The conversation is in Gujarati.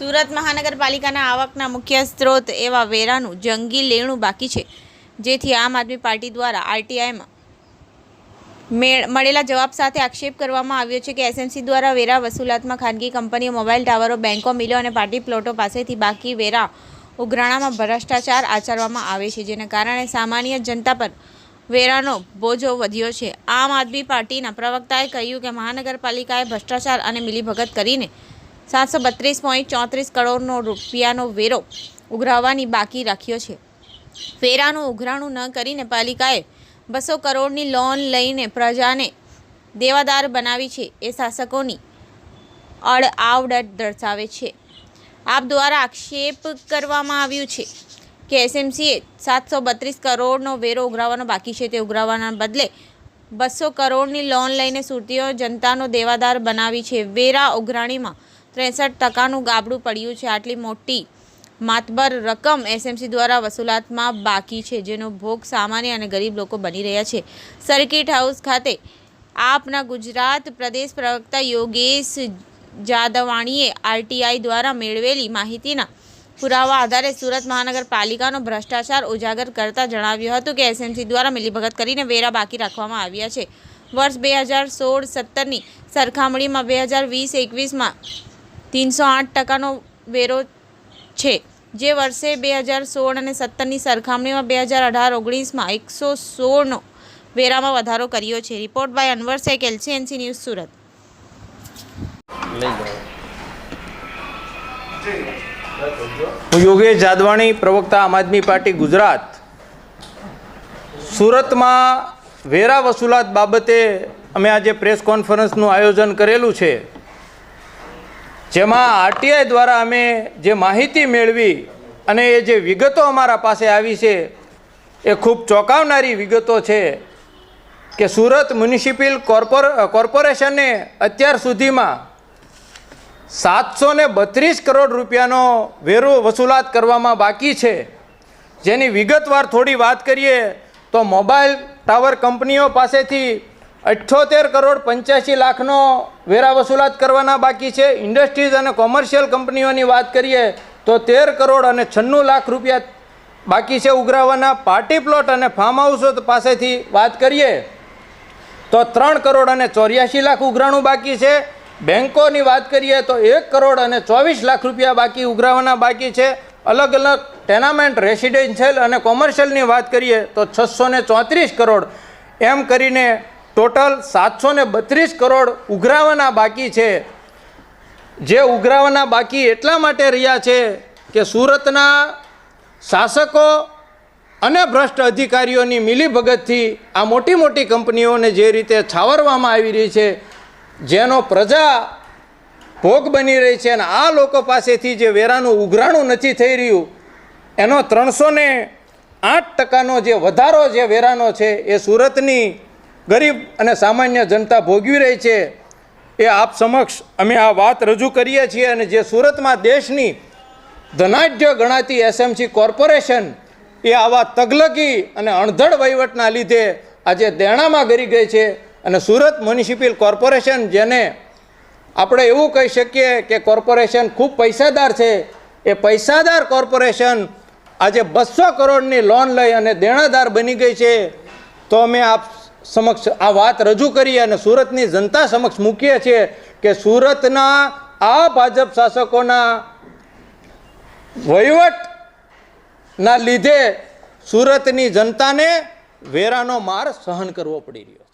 સુરત મહાનગરપાલિકાના આવકના મુખ્ય સ્ત્રોત એવા વેરાનું જંગી લેણું બાકી છે, જેથી આમ આદમી પાર્ટી દ્વારા આરટીઆઈમાં મળેલા જવાબ સાથે આક્ષેપ કરવામાં આવ્યો છે કે એસએમસી દ્વારા વેરા વસૂલાતમાં ખાનગી કંપનીઓ, મોબાઈલ ટાવરો બેન્કો મિલો અને પાર્ટી પ્લોટો પાસેથી બાકી વેરા ઉઘરાણામાં ભ્રષ્ટાચાર આચરવામાં આવે છે, જેને કારણે સામાન્ય જનતા પર વેરાનો બોજો વધ્યો છે. આમ આદમી પાર્ટીના પ્રવક્તાએ કહ્યું કે મહાનગરપાલિકાએ ભ્રષ્ટાચાર અને મિલીભગત કરીને સાતસો બત્રીસ પોઈન્ટ ચોત્રીસ કરોડનો રૂપિયાનો વેરો ઉઘરાવવાની બાકી રાખ્યો છે. વેરાનું ઉઘરાણું ન કરીને પાલિકાએ બસો કરોડની લોન લઈને પ્રજાને દેવાદાર બનાવી છે એ શાસકોની અડઆવડત દર્શાવે છે. આપ દ્વારા આક્ષેપ કરવામાં આવ્યું છે કે એસએમસીએ સાતસો બત્રીસ કરોડનો વેરો ઉઘરાવવાનો બાકી છે. તે ઉઘરાવવાના બદલે બસો કરોડની લોન લઈને સુરતીઓ જનતાનો દેવાદાર બનાવી છે. વેરા ઉઘરાણીમાં ત્રેસઠ ટકાનું ગાબડું પડ્યું છે. આટલી મોટી માતબર રકમ એસએમસી દ્વારા વસૂલાતમાં બાકી છે, જેનો ભોગ સામાન્ય અને ગરીબ લોકો બની રહ્યા છે. સર્કિટ હાઉસ ખાતે આપના ગુજરાત પ્રદેશ પ્રવક્તા યોગેશ જાદવાણીએ આરટીઆઈ દ્વારા મેળવેલી માહિતીના પુરાવા આધારે સુરત મહાનગરપાલિકાનો ભ્રષ્ટાચાર ઉજાગર કરતા જણાવ્યું હતું કે એસએમસી દ્વારા મિલીભગત કરીને વેરા બાકી રાખવામાં આવ્યા છે. વર્ષ બે હજાર સોળ સત્તરની સરખામણીમાં બે હજાર વીસ એકવીસમાં ત્રણસો આઠ ટકાનો વેરો છે. જે વર્ષે બે હજાર સોળ અને સત્તરની સરખામણીમાં બે હજાર અઢાર ઓગણીસમાં એકસો સોળનો વેરામાં વધારો કર્યો છે. Report by Anwar Shaikh L C N C news Surat. હું યોગેશ જાદવાણી, પ્રવક્તા આમ આદમી પાર્ટી, ગુજરાત. સુરતમાં વેરા વસૂલાત બાબતે અમે આજે પ્રેસ કોન્ફરન્સનું આયોજન કરેલું છે. જેમાં આરટીઆઈ દ્વારા અમે જે માહિતી મેળવી અને એ જે વિગતો અમારા પાસે આવી છે, એ ખૂબ ચોંકાવનારી વિગતો છે કે સુરત મ્યુનિસિપલ કોર્પોર કોર્પોરેશને અત્યાર સુધીમાં સાતસો બત્રીસ કરોડ રૂપિયાનો વેરો વસૂલાત કરવામાં બાકી છે. જેની વિગતવાર થોડી વાત કરીએ તો મોબાઈલ ટાવર કંપનીઓ પાસેથી અઠ્ઠોતેર કરોડ પંચ્યાસી લાખનો વેરા વસૂલાત કરવાના બાકી છે. ઇન્ડસ્ટ્રીઝ અને કોમર્શિયલ કંપનીઓની વાત કરીએ તો તેર કરોડ અને છન્નું લાખ રૂપિયા બાકી છે ઉઘરાવવાના પાર્ટી પ્લોટ અને ફાર્મ હાઉસો પાસેથી વાત કરીએ તો ત્રણ કરોડ અને ચોર્યાસી લાખ ઉઘરાણું બાકી છે. બેંકોની વાત કરીએ તો એક કરોડ અને ચોવીસ લાખ રૂપિયા બાકી ઉઘરાવવાના બાકી છે. અલગ અલગ ટેનામેન્ટ રેસિડેન્શિયલ અને કોમર્શિયલની વાત કરીએ તો છસો ચોત્રીસ કરોડ. એમ કરીને ટોટલ સાતસો ને બત્રીસ કરોડ ઉઘરાવાના બાકી છે. જે ઉઘરાવાના બાકી એટલા માટે રહ્યા છે કે સુરતના શાસકો અને ભ્રષ્ટ અધિકારીઓની મિલીભગતથી આ મોટી મોટી કંપનીઓને જે રીતે છાવરવામાં આવી રહી છે, જેનો પ્રજા ભોગ બની રહી છે અને આ લોકો પાસેથી જે વેરાનું ઉઘરાણું નથી થઈ રહ્યું, એનો ત્રણસો ને આઠ ટકાનો જે વધારો જે વેરાનો છે એ સુરતની ગરીબ અને સામાન્ય જનતા ભોગવી રહી છે, એ આપ સમક્ષ અમે આ વાત રજૂ કરીએ છીએ અને જે સુરતમાં દેશની ધનાઢ્ય ગણાતી એસએમસી કોર્પોરેશન, એ આવા તગલગી અને અણધડ વહીવટના લીધે આજે દેણામાં ગરી ગઈ છે અને સુરત મ્યુનિસિપલ કોર્પોરેશન જેને આપણે એવું કહી શકીએ કે કોર્પોરેશન ખૂબ પૈસાદાર છે, એ પૈસાદાર કોર્પોરેશન આજે બસો કરોડની લોન લઈ અને દેણાદાર બની ગઈ છે. તો અમે આપ સમક્ષ આ વાત રજૂ કરી અને સુરતની જનતા સમક્ષ મૂકીએ છીએ કે સુરતના આ ભાજપ શાસકોના વહીવટના લીધે સુરતની જનતાને વેરાનો માર સહન કરવો પડી રહ્યો